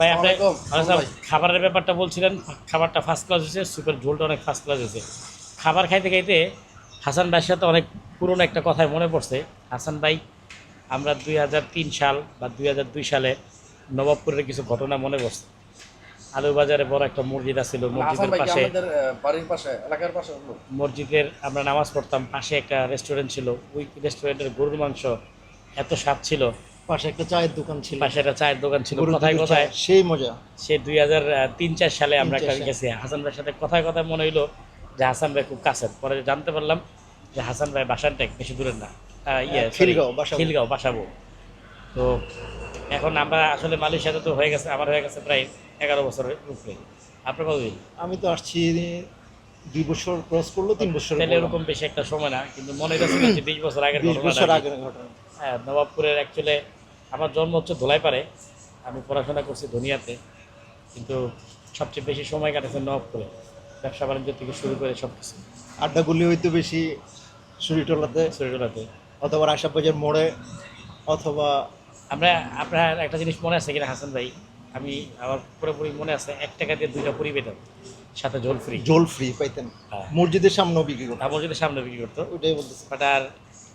ভাই আপনি। আচ্ছা, খাবারের ব্যাপারটা বলছিলেন খাবারটা ফার্স্ট ক্লাস হয়েছে সুপের ঝোলটা অনেক ফার্স্ট ক্লাস হয়েছে। খাবার খাইতে খাইতে হাসান ভাইয়ের সাথে অনেক পুরনো একটা কথাই মনে পড়ছে। হাসান ভাই আমরা দুই হাজার তিন সাল বা দুই হাজার দুই সালে নবাবপুরের কিছু ঘটনা মনে পড়ছে। আলুবাজারে বড় একটা মসজিদ আছিল মসজিদের পাশে বাড়ির পাশে এলাকার পাশে মসজিদের আমরা নামাজ পড়তাম পাশে একটা রেস্টুরেন্ট ছিল। ওই রেস্টুরেন্টের গরুর মাংস এত স্বাদ ছিল। পাশে একটা চায়ের দোকান ছিল। পাশে একটা চায়ের দোকান ছিল। কথায় কথায় সেই মজা। সে দুই হাজার তিন চার সালে আমরা গেছি। হাসান ভাইয়ের সাথে কথায় কথায় মনে হইল যে হাসান ভাই খুব কাছের। পরে জানতে পারলাম যে হাসান ভাই বাসানটা বেশি দূরের না। ইয়ে হ্যাঁ, খিলগাঁও, বাসাবো। তো এখন আমরা আসলে মালয়েশিয়াতে তো হয়ে গেছে আমার হয়ে গেছে প্রায় এগারো বছরের উপরে। আপনার কতদিন আমি তো আসছি দুই বছর ক্রস করল তিন বছর তাহলে এরকম বেশি একটা সময় না কিন্তু মনে হচ্ছে বিশ বছর আগের বিশ বছর আগের ঘটনা। হ্যাঁ নবাবপুরের অ্যাকচুয়ালি আমার জন্ম হচ্ছে ধোলাইপাড়ে। আমি পড়াশোনা করছি দুনিয়াতে কিন্তু সবচেয়ে বেশি সময় কাটেছে নবাবপুরে ব্যবসা বাণিজ্য থেকে শুরু করে সব কিছু আড্ডাগুলি হয়তো বেশি সুরিটলাতে শরীরগুলোতে অথবা আশাবাজের মোড়ে অথবা আমরা আপনার একটা জিনিস মনে আছে কিনা হাসান ভাই? আমি আমার পুরোপুরি মনে আছে এক টাকা দিয়ে দুইটা পুরি পেতাম সাথে জল ফ্রি জল ফ্রি পাইতেন। হ্যাঁ। মসজিদের সামনেও বিক্রি করতেন। মসজিদের সামনে বিক্রি করতো। ওইটাই বলতেছি। বাট আর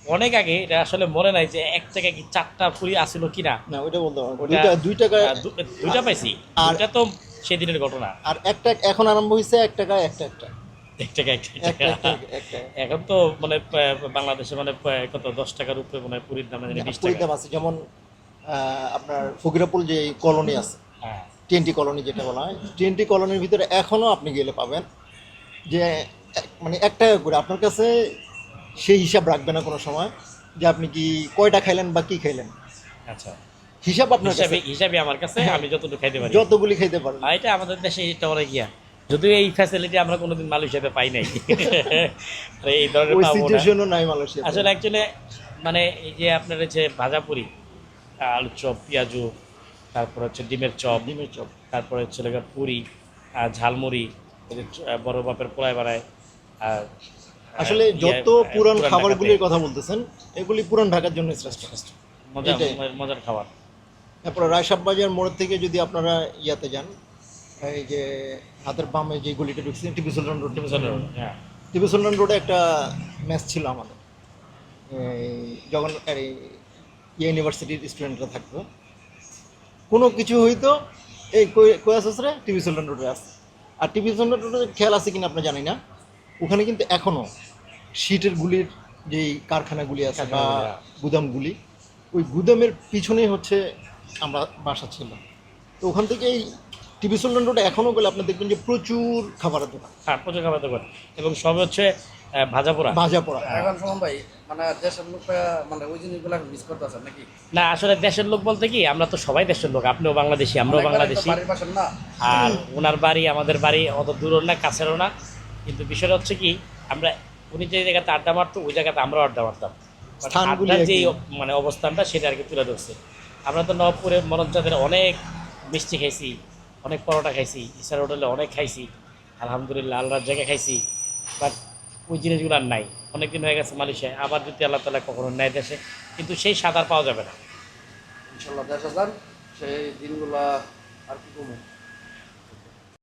অনেক আগে এটা আসলে মনে নাই যে এক টাকা কি চারটা পুরি আসিল কিনা। না ওইটা বলতে দুইটা দুই টাকা দুইটা পাইছি। আর- দুইটা তো সেদিনের ঘটনা। আর একটা এখন আরম্ভ হয়েছে এক টাকা একটা একটা। এক টাকা এক এখন তো মানে বাংলাদেশে মানে কত দশ টাকার উপরে মানে পুরীর দাম জানি বিশ টাকা। আছে। যেমন আহ, আপনার ফকিরাপুল যে কলোনি আছে হ্যাঁ। টিএনটি কলোনি যেটা বলা হয় টিএনটি কলোনির ভিতরে এখনও আপনি গেলে পাবেন যে মানে এক টাকা করে। আপনার কাছে সেই হিসাব রাখবে না কোনো সময় যে আপনি কি কয়টা খাইলেন বা কি খাইলেন। আচ্ছা। হিসাব আপনার হিসাবে কাছে হিসাবে আমার কাছে আমি যতটুকু খাইতে পারি। যতগুলি খাইতে পারেন। আর এটা আমাদের দেশে এটা অনেক গিয়া যদিও এই ফ্যাসিলিটি আমরা কোনোদিন মালয়েশিয়াতে পাই নাই। এই ধরনের সিচুয়েশনও নাই মালয়েশিয়া আসলে অ্যাকচুয়ালি মানে এই যে আপনার হচ্ছে ভাজাপুরি আলু চপ পেঁয়াজু তারপর হচ্ছে ডিমের চপ ডিমের চপ। তারপরে হচ্ছে পুরি আর ঝালমুড়ি বড় বাপের পোলায় বাড়ায় আর আসলে ইয়ে, যত আহ, পুরান পুরান খাবারগুলির কথা বলতেছেন এগুলি পুরান ঢাকার জন্য শ্রেষ্ঠ মজা এটাই। মজার খাবার। তারপরে রায়সাব বাজার মোড় থেকে যদি আপনারা ইয়াতে যান এই যে হাতের বামে যে গলিটা ঢুকছে টিপু সুলতান রোড টিপু সুলতান রোড, হ্যাঁ। টিপু সুলতান রোডে একটা ম্যাচ ছিল আমাদের। এই যখন এই ইউনিভার্সিটির স্টুডেন্টরা থাকতো। কোনো কিছু হইতো এই কোয়াসরে টিভি সুলতান রোডে আছে। আর টিভি সুলতান রোডে খেয়াল আছে কিনা আপনি জানি না। ওখানে কিন্তু এখনও শীটের গুলির যেই কারখানাগুলি আছে বা হ্যাঁ। গুদামগুলি ওই গুদামের পিছনেই হচ্ছে আমরা বাসা ছিলাম তো ওখান থেকে এই টিভি সুলতান রোডে এখনও গেলে আপনি দেখবেন যে প্রচুর খাবারের দোকান। হ্যাঁ প্রচুর খাবার দোকান। এবং সব হচ্ছে ভাজা পোড়া। ভাজা পড়া এখন শোন ভাই মানে দেশের লোক মানে ওই জিনিসগুলো মিস করতেছেন নাকি? না আসলে দেশের লোক বলতে কি আমরা তো সবাই দেশের লোক আপনিও বাংলাদেশি আমরাও বাংলাদেশি। না। আর ওনার বাড়ি আমাদের বাড়ি অত দূরও না কাছেরও না। কিন্তু বিষয়টা হচ্ছে কি আমরা উনি যে জায়গাতে আড্ডা মারতো ওই জায়গাতে আমরাও আড্ডা মারতাম। আড্ডার যে মানে অবস্থানটা সেটা আর কি তুলে ধরছে। আমরা তো নবপুরে মরণচাঁদের অনেক মিষ্টি খাইছি অনেক পরোটা খাইছি ইসার হোটেলে অনেক খাইছি আলহামদুলিল্লাহ আল্লাহর জায়গায় খাইছি বাট ওই জিনিসগুলো আর নাই। অনেকদিন হয়ে গেছে মালয়েশিয়ায় আবার যদি আল্লাহ তালা কখনো নেয় দেশে কিন্তু সেই সাঁতার পাওয়া যাবে না। ইনশাল্লাহ দেশে যান সেই দিনগুলা আর কি কমে?